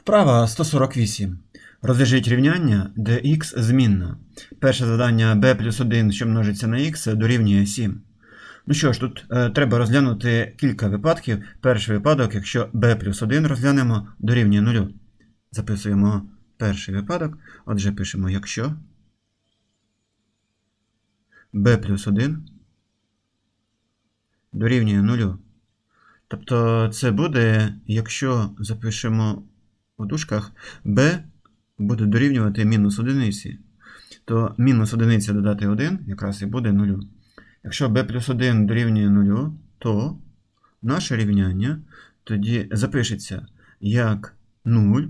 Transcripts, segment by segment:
Вправа 148. Розв'яжіть рівняння, де х змінна. Перше завдання b плюс 1, що множиться на х, дорівнює 7. Ну що ж, тут е, треба розглянути кілька випадків. Перший випадок, якщо b плюс 1 розглянемо, дорівнює 0. Записуємо перший випадок. Отже, пишемо, якщо b плюс 1 дорівнює 0. Тобто це буде, якщо запишемо в дужках, b буде дорівнювати мінус одиниці, то мінус одиниця додати 1 якраз і буде 0. Якщо b плюс 1 дорівнює 0, то наше рівняння тоді запишеться як 0,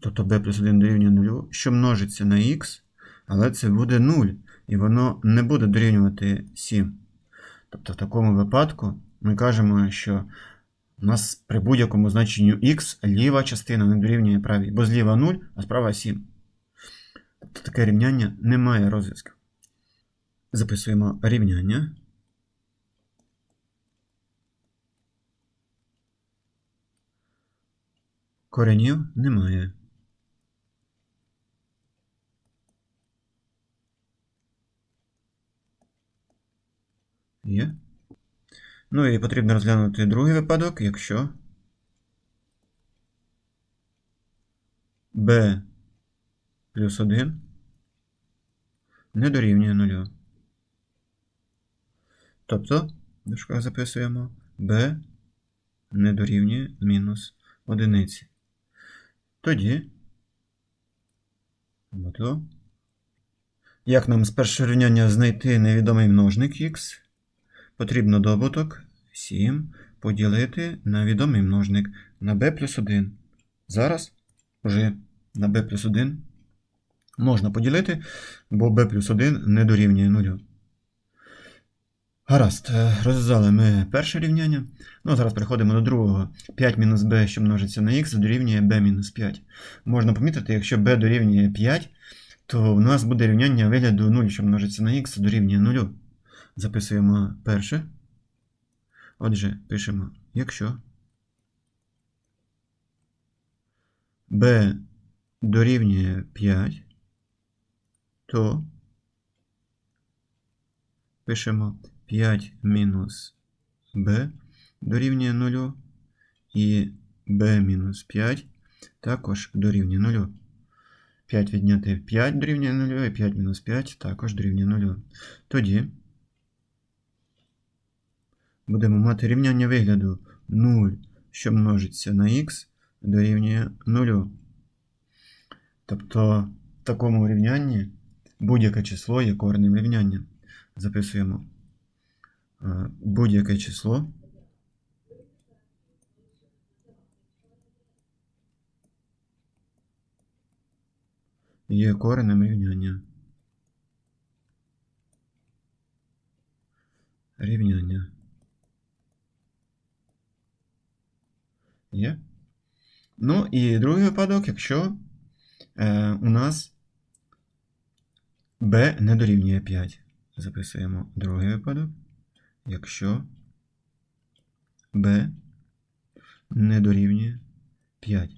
тобто b плюс 1 дорівнює 0, що множиться на x, але це буде 0, і воно не буде дорівнювати 7. Тобто в такому випадку ми кажемо, що у нас при будь-якому значенню x ліва частина не дорівнює правій, бо зліва 0, а справа 7. Тобто таке рівняння не має розв'язку. Записуємо рівняння. Коренів немає. Є. Ну і потрібно розглянути другий випадок, якщо b плюс 1 не дорівнює 0. Тобто, в дужках записуємо b не дорівнює мінус одиниці. Тоді, як нам з першого рівняння знайти невідомий множник х? Потрібно добуток 7 поділити на відомий множник на b плюс 1. Зараз вже на b плюс 1 можна поділити, бо b плюс 1 не дорівнює 0. Гаразд, е, розв'язали ми перше рівняння. Ну, зараз переходимо до другого. 5 мінус b, що множиться на х, дорівнює b мінус 5. Можна помітити, якщо b дорівнює 5, то в нас буде рівняння вигляду 0, що множиться на х, дорівнює 0. Записуємо перше. Отже, пишемо, якщо b дорівнює 5, то пишемо 5 мінус b дорівнює 0 і b мінус 5 також дорівнює 0. 5 відняти 5 дорівнює 0 і 5 мінус 5 також дорівнює 0. Тоді будемо мати рівняння вигляду 0, що множиться на х, дорівнює 0. Тобто в такому рівнянні будь-яке число є коренем рівняння. Записуємо е, будь-яке число. Є коренем рівняння. Рівняння. Є. Ну і другий випадок, якщо е, у нас b не дорівнює 5. Записуємо другий випадок. Якщо b не дорівнює 5.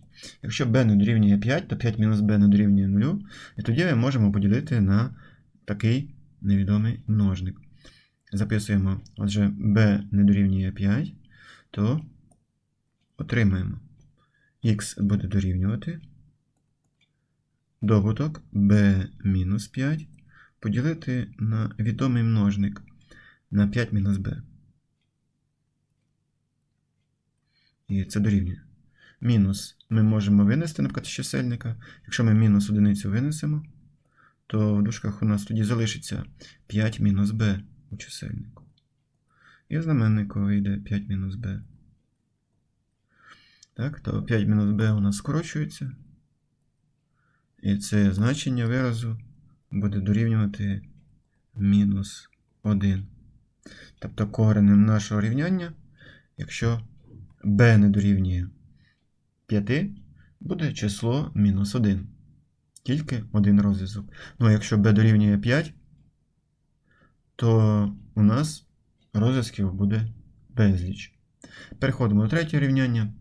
Якщо b не дорівнює 5, то 5 мінус b не дорівнює 0. І тоді ми можемо поділити на такий невідомий множник. Записуємо, отже, b не дорівнює 5, то отримаємо х буде дорівнювати добуток b мінус 5 поділити на відомий множник на 5 мінус b. І це дорівнює. Мінус ми можемо винести наприклад, з чисельника. Якщо ми мінус одиницю винесемо, то в дужках у нас тоді залишиться 5 мінус b у чисельнику. І знаменнику вийде 5 мінус b. Так, то 5 мінус b у нас скорочується. І це значення виразу буде дорівнювати мінус 1. Тобто коренем нашого рівняння, якщо b не дорівнює 5, буде число мінус 1. Тільки один розв'язок. Ну, а якщо b дорівнює 5, то у нас розв'язків буде безліч. Переходимо до третього рівняння.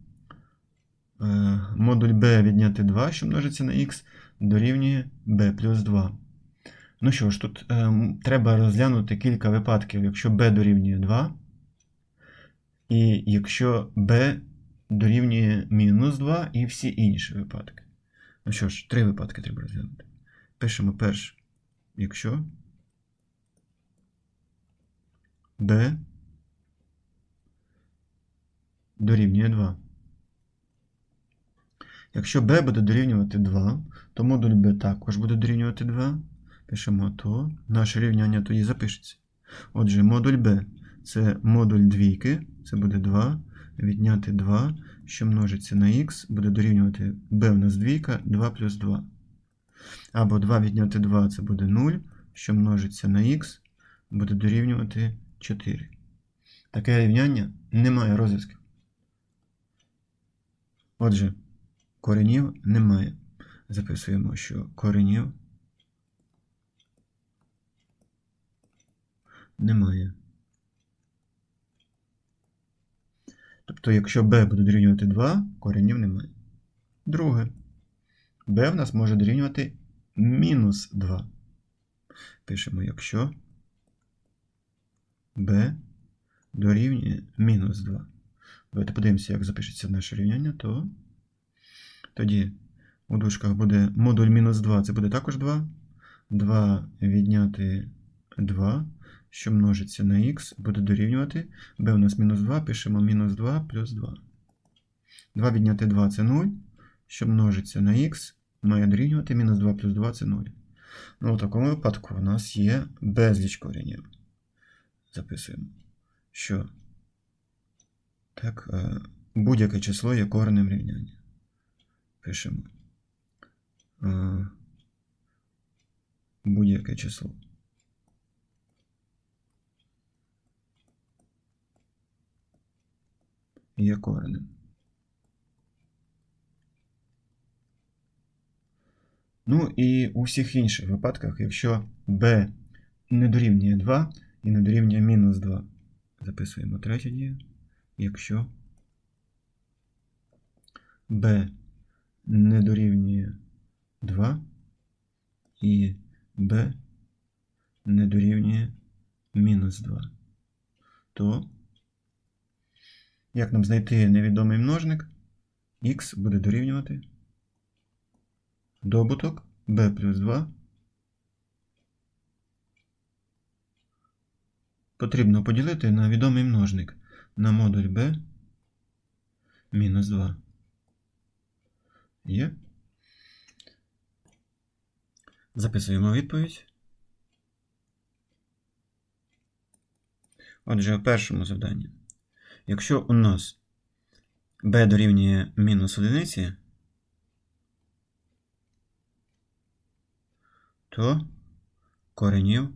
Е, модуль b відняти 2, що множиться на х, дорівнює b плюс 2. Ну що ж, тут е, треба розглянути кілька випадків, якщо b дорівнює 2, і якщо b дорівнює мінус 2 і всі інші випадки. Ну що ж, три випадки треба розглянути. Пишемо перше, якщо b дорівнює 2. Якщо b буде дорівнювати 2, то модуль b також буде дорівнювати 2. Пишемо то. Наше рівняння тоді запишеться. Отже, модуль b це модуль двійки, це буде 2, відняти 2, що множиться на х, буде дорівнювати b у нас двійка, 2 плюс 2. Або 2 відняти 2 це буде 0, що множиться на х, буде дорівнювати 4. Таке рівняння не має розв'язків. Отже, коренів немає. Записуємо, що коренів немає. Тобто, якщо b буде дорівнювати 2, коренів немає. Друге. b в нас може дорівнювати мінус 2. Пишемо, якщо b дорівнює мінус 2. Давайте подивимося, як запишеться наше рівняння, то тоді у дужках буде модуль мінус 2, це буде також 2. 2 відняти 2, що множиться на х, буде дорівнювати. b у нас мінус 2, пишемо мінус 2 плюс 2. 2 відняти 2 це 0, що множиться на х, має дорівнювати мінус 2 плюс 2 це 0. Ну, у такому випадку у нас є безліч коренів. Записуємо, що так, е, будь-яке число є коренем рівняння. Пишемо. Будь-яке число. Є коренем. Ну і у всіх інших випадках, якщо b не дорівнює 2 і не дорівнює мінус 2, записуємо третю дію. Якщо b не дорівнює 2 і b не дорівнює мінус 2, то як нам знайти невідомий множник, х буде дорівнювати добуток b плюс 2 потрібно поділити на відомий множник на модуль b мінус 2. Є. Записуємо відповідь. Отже, в першому завданні. Якщо у нас b дорівнює мінус одиниці, то коренів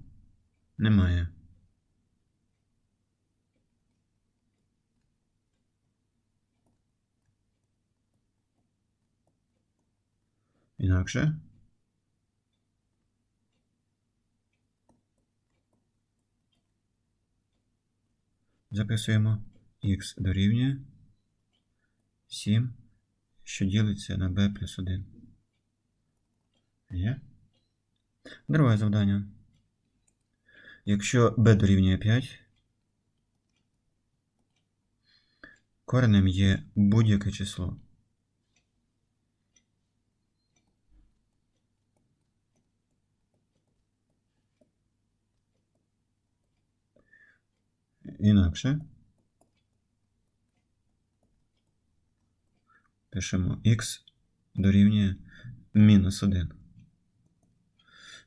немає. Інакше. Записуємо х дорівнює 7, що ділиться на b плюс 1. Є. Друге завдання. Якщо b дорівнює 5, коренем є будь-яке число. Інакше пишемо х дорівнює мінус 1.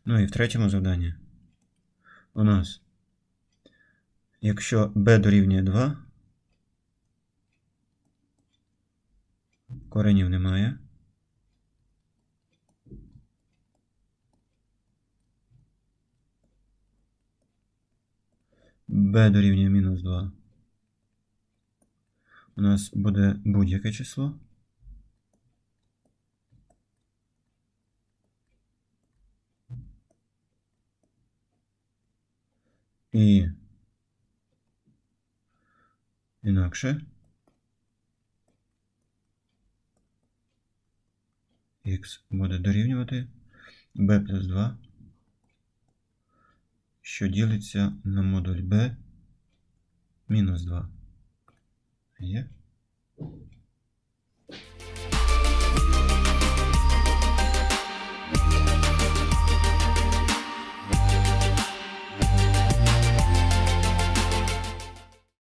Ну і в третьому завданні у нас, якщо b дорівнює 2, коренів немає. B дорівнює мінус 2. У нас буде будь-яке число. І інакше х буде дорівнювати b плюс 2, що ділиться на модуль b мінус 2. Є? Yeah.